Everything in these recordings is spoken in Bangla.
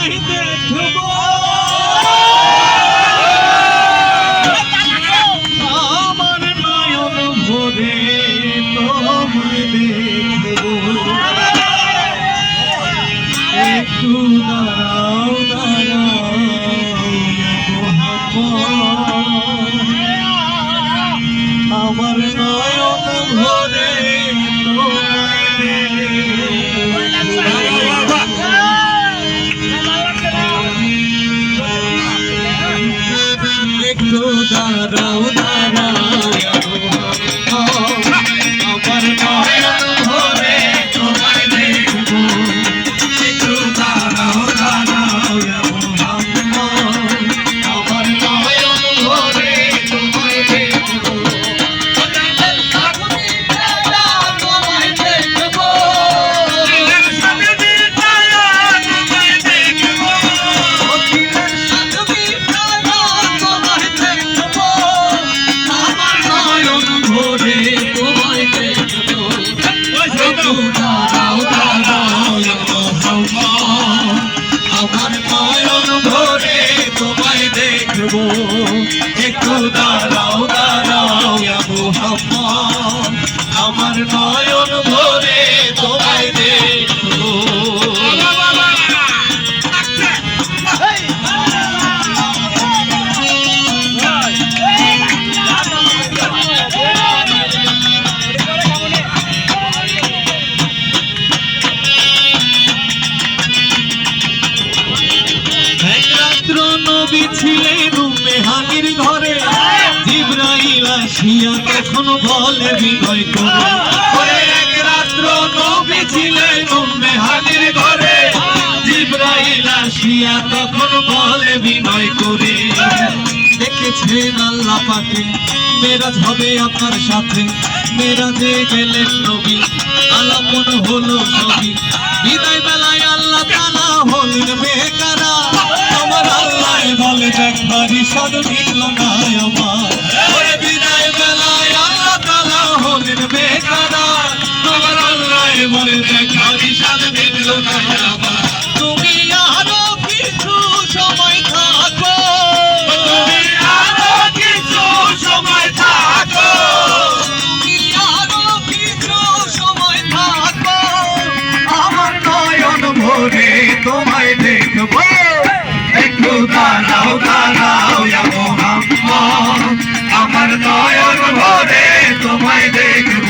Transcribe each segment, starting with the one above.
তোমায় দেখব আমার নয়ন ভরে তোমায় দেখব। একটু দাঁড়াও দাঁড়াও আমার নয়ন একটু দাঁড়াও দাঁড়াও দেখব আসিয়া তখন বলে বিনয় করে। এক রাত্র নবী ছিলেন মেহানির ঘরে। জিব্রাইল আসিয়া তখন বলে বিনয় করে। দেখেছেন আল্লাহ পাকে, মেরাজ হবে আপনার সাথে। মেরাজে গেলেন নবী, আলাপন হলো সবই বিদায় বেলায় আল্লাহ তালা হলেন বেকারা। আমার আল্লাহ বলে দেখবারই সদ মিলল না। তোমায় দেখব। একটু দাঁড়াও দাঁড়াও মোহাম্মদ। আমার নয়ন ভরে তোমায় দেখব।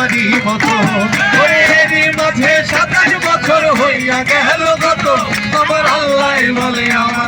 আমারই মতো এরই মাঝে সাতাশ বছর হইয়া গেল গত। আমার আল্লাহ বলে আমার